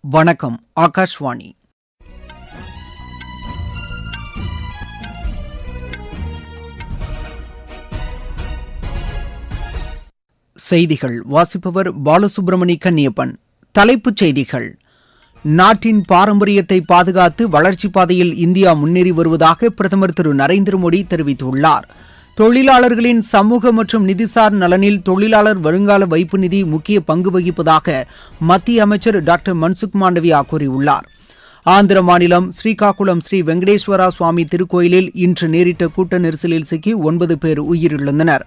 வணக்கம் ஆகாஷ்வாணி. செய்திகள் வாசிப்பவர் பாலசுப்ரமணி கன்னியப்பன். தலைப்புச் செய்திகள். நாட்டின் பாரம்பரியத்தை பாதுகாத்து வளர்ச்சிப் பாதையில் இந்தியா முன்னேறி வருவதாக பிரதமர் திரு நரேந்திர மோடி தெரிவித்துள்ளார். தொழிலாளர்களின் சமூக மற்றும் நிதிசார் நலனில் தொழிலாளர் வருங்கால வைப்பு நிதி முக்கிய பங்கு வகிப்பதாக மத்திய அமைச்சர் டாக்டர் மன்சுக் மாண்டவியா கூறியுள்ளார். ஆந்திர மாநிலம் ஸ்ரீகாக்குளம் ஸ்ரீ வெங்கடேஸ்வரா சுவாமி திருக்கோயிலில் இன்று நேரிட்ட கூட்ட நெரிசலில் சிக்கி ஒன்பது பேர் உயிரிழந்தனர்.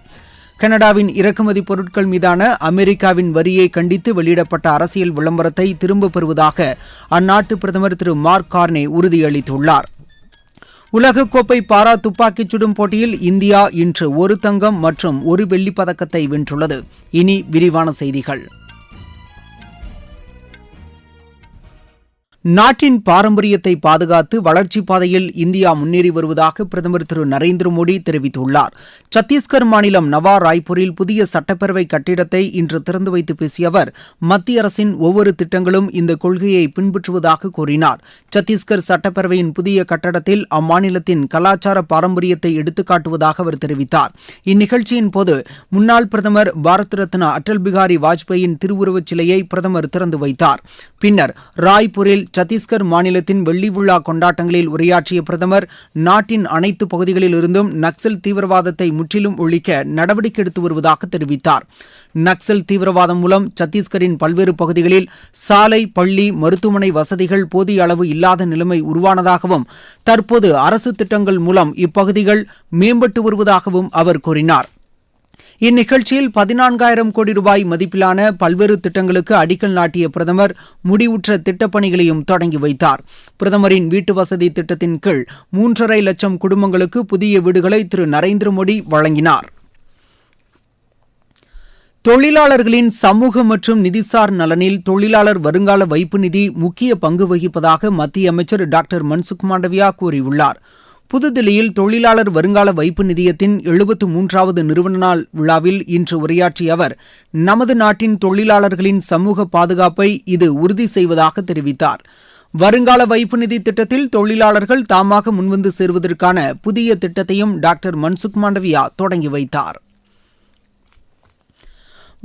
கனடாவின் இறக்குமதி பொருட்கள் மீதான அமெரிக்காவின் வரியை கண்டித்து வெளியிடப்பட்ட அரசியல் விளம்பரத்தை திரும்பப் பெறுவதாக அந்நாட்டு பிரதமர் திரு மார்க் கார்னே உறுதியளித்துள்ளார். உலகக்கோப்பை பாரா துப்பாக்கிச் சுடும் போட்டியில் இந்தியா இன்று ஒரு தங்கம் மற்றும் ஒரு வெள்ளிப் பதக்கத்தை வென்றுள்ளது. இனி விரிவான செய்திகள். நாட்டின் பாரம்பரியத்தை பாதுகாத்து வளர்ச்சிப் பாதையில் இந்தியா முன்னேறி வருவதாக பிரதமர் திரு நரேந்திர மோடி தெரிவித்துள்ளார். சத்தீஸ்கர் மாநிலம் நவா ராய்ப்பூரில் புதிய சட்டப்பேரவை கட்டிடத்தை இன்று திறந்து வைத்து பேசிய அவர் மத்திய அரசின் ஒவ்வொரு திட்டங்களும் இந்த கொள்கையை பின்பற்றுவதாக கூறினார். சத்தீஸ்கர் சட்டப்பேரவையின் புதிய கட்டடத்தில் அம்மாநிலத்தின் கலாச்சார பாரம்பரியத்தை எடுத்துக்காட்டுவதாக அவர் தெரிவித்தார். இந்நிகழ்ச்சியின் போது முன்னாள் பிரதமர் பாரத் ரத்னா அட்டல் பிகாரி வாஜ்பேயின் திருவுருவச் சிலையை பிரதமர் திறந்து வைத்தார். பின்னர் ராய்ப்பூரில் சத்தீஸ்கர் மாநிலத்தின் வெள்ளி விழா கொண்டாட்டங்களில் உரையாற்றிய பிரதமர் நாட்டின் அனைத்து பகுதிகளிலிருந்தும் நக்சல் தீவிரவாதத்தை முற்றிலும் ஒழிக்க நடவடிக்கை எடுத்து வருவதாக தெரிவித்தார். நக்சல் தீவிரவாதம் மூலம் சத்தீஸ்கரின் பல்வேறு பகுதிகளில் சாலை பள்ளி மருத்துவமனை வசதிகள் போதிய அளவு இல்லாத நிலைமை உருவானதாகவும் தற்போது அரசு திட்டங்கள் மூலம் இப்பகுதிகள் மேம்பட்டு வருவதாகவும் அவர் கூறினார். இந்நிகழ்ச்சியில் பதினான்காயிரம் கோடி ரூபாய் மதிப்பிலான பல்வேறு திட்டங்களுக்கு அடிக்கல் நாட்டிய பிரதமர் முடிவுற்ற திட்டப்பணிகளையும் தொடங்கி வைத்தார். பிரதமரின் வீட்டு வசதி திட்டத்தின் கீழ் மூன்றரை லட்சம் குடும்பங்களுக்கு புதிய வீடுகளை திரு. நரேந்திர மோடி வழங்கினார். தொழிலாளர்களின் சமூக மற்றும் நிதிசார் நலனில் தொழிலாளர் வருங்கால வைப்பு நிதி முக்கிய பங்கு வகிப்பதாக மத்திய அமைச்சர் டாக்டர் மன்சுக் மாண்டவியா கூறியுள்ளார். புதுதில்லியில் தொழிலாளர் வருங்கால வைப்பு நிதியத்தின் எழுபத்து மூன்றாவது நிறுவன நாள் விழாவில் இன்று உரையாற்றிய அவர் நமது நாட்டின் தொழிலாளர்களின் சமூக பாதுகாப்பை இது உறுதி செய்வதாக தெரிவித்தார். வருங்கால வைப்பு நிதி திட்டத்தில் தொழிலாளர்கள் தாமாக முன்வந்து சேர்வதற்கான புதிய திட்டத்தையும் டாக்டர் மன்சுக் மாண்டவியா தொடங்கி வைத்தார்.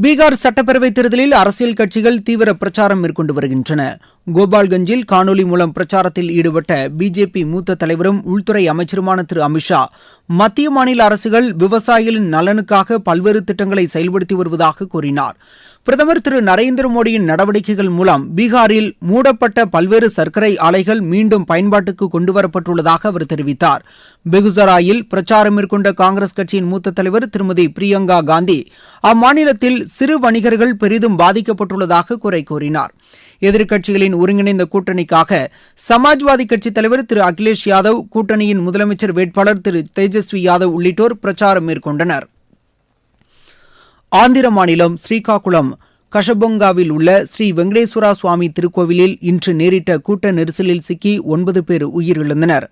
பீகார் சட்டப்பேரவைத் தேர்தலில் அரசியல் கட்சிகள் தீவிர பிரச்சாரம் மேற்கொண்டு வருகின்றன. கோபால்கஞ்சில் காணொலி மூலம் பிரச்சாரத்தில் ஈடுபட்ட பிஜேபி மூத்த தலைவரும் உள்துறை அமைச்சருமான திரு. அமித்ஷா மத்திய மாநில அரசுகள் விவசாயிகளின் நலனுக்காக பல்வேறு திட்டங்களை செயல்படுத்தி வருவதாக கூறினார். பிரதமர் திரு நரேந்திர மோடியின் நடவடிக்கைகள் மூலம் பீகாரில் மூடப்பட்ட பல்வேறு சர்க்கரை ஆலைகள் மீண்டும் பயன்பாட்டுக்கு கொண்டுவரப்பட்டுள்ளதாக அவர் தெரிவித்தார். பெகுசராயில் பிரச்சாரம் மேற்கொண்ட காங்கிரஸ் கட்சியின் மூத்த தலைவர் திருமதி பிரியங்கா காந்தி அம்மாநிலத்தில் சிறு வணிகர்கள் பெரிதும் பாதிக்கப்பட்டுள்ளதாக குறை கூறினார். எதிர்க்கட்சிகளின் ஒருங்கிணைந்த கூட்டணிக்காக சமாஜ்வாதி கட்சித் தலைவர் திரு அகிலேஷ் யாதவ் கூட்டணியின் முதலமைச்சர் வேட்பாளர் திரு தேஜஸ்வி யாதவ் உள்ளிட்டோர் பிரச்சாரம் மேற்கொண்டனர். ஆந்திர மாநிலம் ஸ்ரீகாக்குளம் கஷபொங்காவில் உள்ள ஸ்ரீ வெங்கடேஸ்வரா சுவாமி திருக்கோவிலில் இன்று நேரிட்ட கூட்ட நெரிசலில் சிக்கி ஒன்பது பேர் உயிரிழந்தனர்.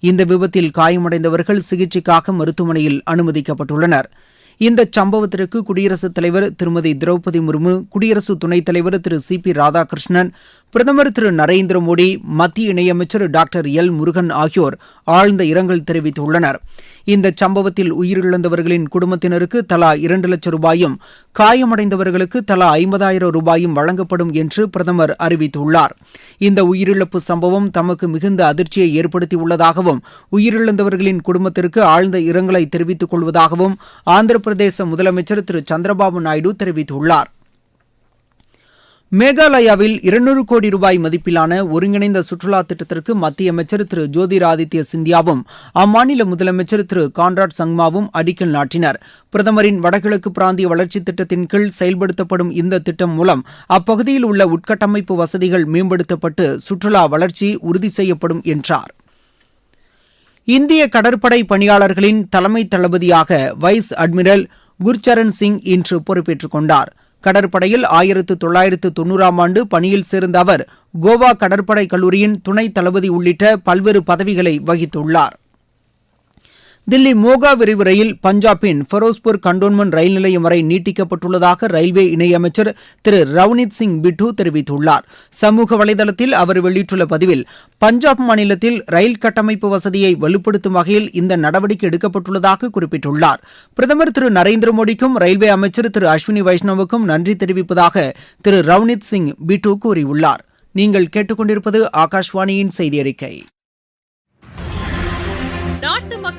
இந்த விபத்தில் காயமடைந்தவர்கள் சிகிச்சைக்காக மருத்துவமனையில் அனுமதிக்கப்பட்டுள்ளனர். இந்த சம்பவத்திற்கு குடியரசுத் தலைவர் திருமதி திரௌபதி முர்மு குடியரசு துணைத் தலைவர் திரு சி பி ராதாகிருஷ்ணன் பிரதமர் திரு நரேந்திர மோடி மத்திய இணையமைச்சர் டாக்டர் எல் முருகன் ஆகியோர் ஆழ்ந்த இரங்கல் தெரிவித்துள்ளனர். இந்த சம்பவத்தில் உயிரிழந்தவர்களின் குடும்பத்தினருக்கு தலா இரண்டு லட்சம் ரூபாயும் காயமடைந்தவர்களுக்கு தலா ஐம்பதாயிரம் ரூபாயும் வழங்கப்படும் என்று பிரதமர் அறிவித்துள்ளார். இந்த உயிரிழப்பு சம்பவம் தமக்கு மிகுந்த அதிர்ச்சியை ஏற்படுத்தியுள்ளதாகவும் உயிரிழந்தவர்களின் குடும்பத்திற்கு ஆழ்ந்த இரங்கலை தெரிவித்துக் கொள்வதாகவும் ஆந்திர பிரதேச முதலமைச்சர் திரு சந்திரபாபு நாயுடு தெரிவித்துள்ளார். மேகாலயாவில் இருநூறு கோடி ரூபாய் மதிப்பிலான ஒருங்கிணைந்த சுற்றுலா திட்டத்திற்கு மத்திய அமைச்சர் திரு ஜோதிராதித்ய சிந்தியாவும் அம்மாநில முதலமைச்சர் திரு கான்ராட் சங்மாவும் அடிக்கல் நாட்டினர். பிரதமரின் வடகிழக்கு பிராந்திய வளர்ச்சித் திட்டத்தின் கீழ் செயல்படுத்தப்படும் இந்த திட்டம் மூலம் அப்பகுதியில் உள்ள உட்கட்டமைப்பு வசதிகள் மேம்படுத்தப்பட்டு சுற்றுலா வளர்ச்சி உறுதி செய்யப்படும் என்றார். இந்திய கடற்படை பணியாளர்களின் தலைமை தளபதியாக வைஸ் அட்மிரல் குர்ச்சரண் சிங் இன்று பொறுப்பேற்றுக் கொண்டார். கடற்படையில் ஆயிரத்து தொள்ளாயிரத்து தொன்னூறாம் ஆண்டு பணியில் சேர்ந்த அவர் கோவா கடற்படை கல்லூரியின் துணை தளபதி உள்ளிட்ட பல்வேறு பதவிகளை வகித்துள்ளார். தில்லி மோகா விரைவு ரயில் பஞ்சாபின் ஃபெரோஸ்பூர் கண்டோன்மெண்ட் ரயில் நிலையம் வரை நீட்டிக்கப்பட்டுள்ளதாக ரயில்வே இணையமைச்சர் திரு ரவ்னித் சிங் பிட்டு தெரிவித்துள்ளார். சமூக வலைதளத்தில் அவர் வெளியிட்டுள்ள பதிவில் பஞ்சாப் மாநிலத்தில் ரயில் கட்டமைப்பு வசதியை வலுப்படுத்தும் வகையில் இந்த நடவடிக்கை எடுக்கப்பட்டுள்ளதாக குறிப்பிட்டுள்ளார். பிரதமர் திரு நரேந்திர மோடிக்கும் ரயில்வே அமைச்சர் திரு அஸ்வினி வைஷ்ணவுக்கும் நன்றி தெரிவிப்பதாக திரு ரவ்னித் சிங் பிட்டு கூறியுள்ளார். நீங்கள் கேட்டுக்கொண்டிருப்பது ஆகாஷ்வாணியின் செய்தி அறிக்கை.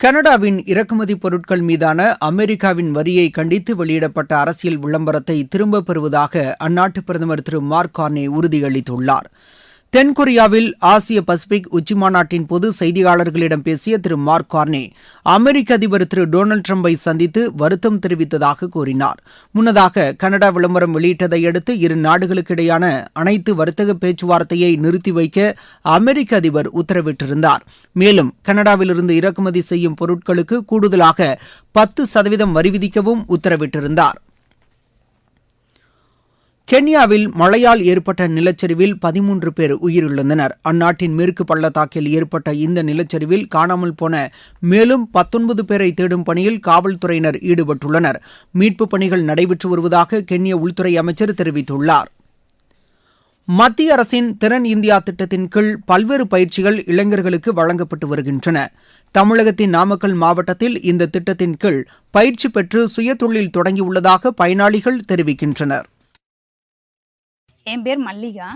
கனடாவின் இறக்குமதி பொருட்கள் மீதான அமெரிக்காவின் வரியை கண்டித்து வெளியிடப்பட்ட அரசியல் விளம்பரத்தை திரும்பப் பெறுவதாக அந்நாட்டு பிரதமர் திரு மார்க் கார்னே உறுதியளித்துள்ளார். தென்கொரியாவில் ஆசிய பசிபிக் உச்சிமாநாட்டின் போது செய்தியாளர்களிடம் பேசிய திரு மார்க் கார்னே அமெரிக்க அதிபர் திரு டொனால்டு டிரம்பை சந்தித்து வருத்தம் தெரிவித்ததாக கூறினார். முன்னதாக கனடா விளம்பரம் வெளியிட்டதை அடுத்து இரு நாடுகளுக்கிடையான அனைத்து வர்த்தக பேச்சுவார்த்தையை நிறுத்தி வைக்க அமெரிக்க அதிபர் உத்தரவிட்டிருந்தார். மேலும் கனடாவிலிருந்து இறக்குமதி செய்யும் பொருட்களுக்கு கூடுதலாக பத்து சதவீதம் வரி விதிக்கவும் உத்தரவிட்டிருந்தார். கென்யாவில் மழையால் ஏற்பட்ட நிலச்சரிவில் பதிமூன்று பேர் உயிரிழந்தனர். அந்நாட்டின் மேற்கு பள்ளத்தாக்கில் ஏற்பட்ட இந்த நிலச்சரிவில் காணாமல் போன மேலும் பத்தொன்பது பேரை தேடும் பணியில் காவல்துறையினர் ஈடுபட்டுள்ளனர். மீட்புப் பணிகள் நடைபெற்று வருவதாக கென்ய உள்துறை அமைச்சர் தெரிவித்துள்ளார். மத்திய அரசின் திறன் இந்தியா திட்டத்தின் கீழ் பல்வேறு பயிற்சிகள் இளைஞர்களுக்கு வழங்கப்பட்டு வருகின்றன. தமிழகத்தின் நாமக்கல் மாவட்டத்தில் இந்த திட்டத்தின் கீழ் பயிற்சி பெற்று சுயதொழில் தொடங்கியுள்ளதாக பயனாளிகள் தெரிவிக்கின்றனர். என் பேர் மல்லிகா.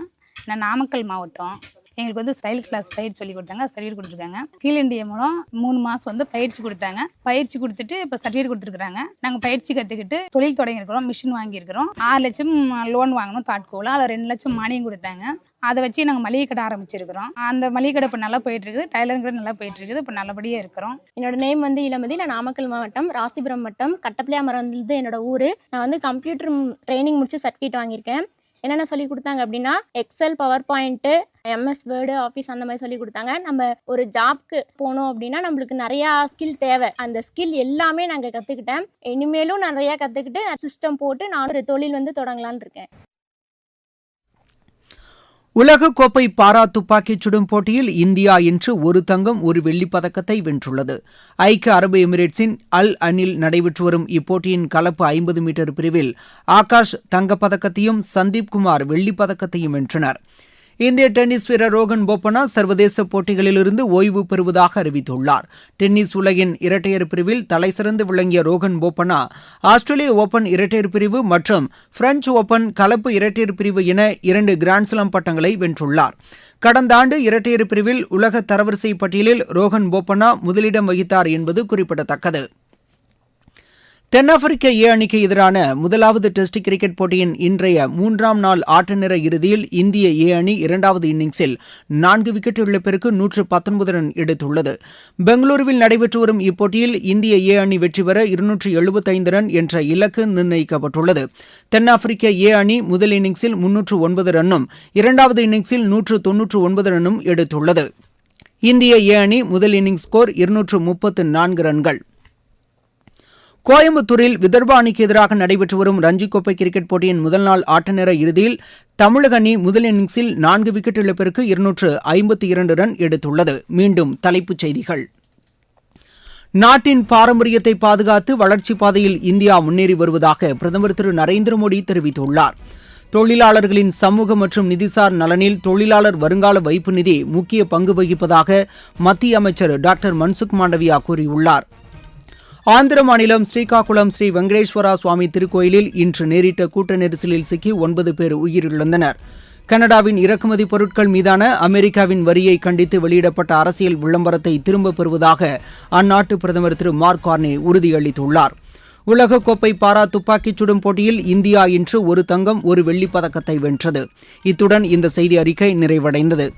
நான் நாமக்கல் மாவட்டம். எங்களுக்கு வந்து ஸ்டைல் கிளாஸ் பயிற்சி சொல்லி கொடுத்தாங்க. சர்டிஃபிகேட் கொடுத்துருக்காங்க. கீழ் இண்டியா மூலம் மூணு மாதம் வந்து பயிற்சி கொடுத்தாங்க. பயிற்சி கொடுத்துட்டு இப்போ சர்டிஃபிகேட் கொடுத்துருக்காங்க நாங்கள் பயிற்சி கற்றுக்கிட்டு தொழில் தொடங்கியிருக்கிறோம் மிஷின் வாங்கியிருக்கிறோம் ஆறு லட்சம் லோன் வாங்கணும் தாட்கோவில் அதில் ரெண்டு லட்சம் மானியம் கொடுத்தாங்க. அதை வச்சு நாங்கள் மளிகை கடை ஆரம்பிச்சிருக்கிறோம். அந்த மளிகை கடை இப்போ நல்லா போயிட்டு இருக்குது. டைலரிங் கடை நல்லா போயிட்டு இருக்குது. இப்போ நல்லபடியாக இருக்கிறோம். என்னோட நேம் வந்து இளமதி. நான் நாமக்கல் மாவட்டம் ராசிபுரம் வட்டம் கட்டப்பிள்ளையாமரம் வந்து என்னோட ஊர். நான் வந்து கம்ப்யூட்டர் ட்ரைனிங் முடிச்சு சர்டிஃபிகேட் வாங்கியிருக்கேன். என்னென்ன சொல்லி கொடுத்தாங்க அப்படின்னா Excel PowerPoint MS Word office அந்த மாதிரி சொல்லி கொடுத்தாங்க. நம்ம ஒரு ஜாப்க்கு போனோம் அப்படின்னா நம்மளுக்கு நிறையா ஸ்கில் தேவை. அந்த ஸ்கில் எல்லாமே நாங்கள் கற்றுக்கிட்டேன் இனிமேலும் நிறையா கற்றுக்கிட்டு சிஸ்டம் போட்டு நான் ஒரு தொழில் வந்து தொடங்கலான்னு இருக்கேன். உலகக்கோப்பை பாரா துப்பாக்கிச் சுடும் போட்டியில் இந்தியா இன்று ஒரு தங்கம் ஒரு வெள்ளிப் பதக்கத்தை வென்றுள்ளது. ஐக்கிய அரபு எமிரேட்ஸின் அல் அனில் நடைபெற்று வரும் இப்போட்டியின் கலப்பு ஐம்பது மீட்டர் பிரிவில் ஆகாஷ் தங்கப்பதக்கத்தையும் சந்தீப் குமார் வெள்ளிப் பதக்கத்தையும் வென்றனர். இந்திய டென்னிஸ் வீரர் ரோகன் போப்பனா சர்வதேச போட்டிகளிலிருந்து ஓய்வு பெறுவதாக அறிவித்துள்ளார். டென்னிஸ் உலகின் இரட்டையர் பிரிவில் தலைசிறந்து விளங்கிய ரோகன் போப்பனா ஆஸ்திரேலிய ஓபன் இரட்டையர் பிரிவு மற்றும் பிரெஞ்சு ஓபன் கலப்பு இரட்டையர் பிரிவு என இரண்டு கிராண்ட்ஸ்லாம் பட்டங்களை வென்றுள்ளார். கடந்த ஆண்டு இரட்டையர் பிரிவில் உலக தரவரிசை பட்டியலில் ரோகன் போப்பனா முதலிடம் வகித்தார் என்பது குறிப்பிடத்தக்கது. தென்னாப்பிரிக்க ஏ அணிக்கு எதிரான முதலாவது டெஸ்ட் கிரிக்கெட் போட்டியின் இன்றைய மூன்றாம் நாள் ஆட்ட நிற இறுதியில் இந்திய ஏ அணி இரண்டாவது இன்னிங்ஸில் நான்கு விக்கெட் இழப்பிற்கு நூற்று பத்தொன்பது ரன் எடுத்துள்ளது. பெங்களூருவில் நடைபெற்று வரும் இப்போட்டியில் இந்திய ஏ அணி வெற்றி பெற இருநூற்று எழுபத்தைந்து ரன் என்ற இலக்கு நிர்ணயிக்கப்பட்டுள்ளது. தென்னாப்பிரிக்க ஏ அணி முதல் இன்னிங்ஸில் முன்னூற்று ஒன்பது ரன்னும் இரண்டாவது இன்னிங்ஸில் நூற்று தொன்னூற்று ஒன்பது ரன்னும் எடுத்துள்ளது. இந்திய ஏ அணி முதல் இன்னிங்ஸ் ஸ்கோர் இருநூற்று முப்பத்து நான்கு ரன்கள். கோயம்புத்தூரில் விதர்பா அணிக்கு எதிராக நடைபெற்று வரும் ரஞ்சி கோப்பை கிரிக்கெட் போட்டியின் முதல் நாள் ஆட்ட நேர இறுதியில் தமிழக அணி முதல் இன்னிங்ஸில் நான்கு விக்கெட் இழப்பிற்கு இருநூற்று ஐம்பத்தி இரண்டு ரன் எடுத்துள்ளது. மீண்டும் தலைப்புச் செய்திகள். நாட்டின் பாரம்பரியத்தை பாதுகாத்து வளர்ச்சிப் பாதையில் இந்தியா முன்னேறி வருவதாக பிரதமர் திரு நரேந்திர மோடி தெரிவித்துள்ளார். தொழிலாளர்களின் சமூக மற்றும் நிதிசார் நலனில் தொழிலாளர் வருங்கால வைப்பு நிதி முக்கிய பங்கு வகிப்பதாக மத்திய அமைச்சர் டாக்டர் மன்சுக் மாண்டவியா கூறியுள்ளார். ஆந்திர மாநிலம் ஸ்ரீகாகுளம் ஸ்ரீ வெங்கடேஸ்வரா சுவாமி திருக்கோயிலில் இன்று நேரிட்ட கூட்ட நெரிசலில் சிக்கி ஒன்பது பேர் உயிரிழந்தனர். கனடாவின் இறக்குமதி பொருட்கள் மீதான அமெரிக்காவின் வரியை கண்டித்து வெளியிடப்பட்ட அரசியல் விளம்பரத்தை திரும்பப் பெறுவதாக அந்நாட்டு பிரதமர் திரு மார்க் கார்னே உறுதியளித்துள்ளார். உலகக்கோப்பை பாரா துப்பாக்கிச் சுடும் போட்டியில் இந்தியா இன்று ஒரு தங்கம் ஒரு வெள்ளிப் பதக்கத்தை வென்றது. இத்துடன் இந்த செய்தி அறிக்கை நிறைவடைந்தது.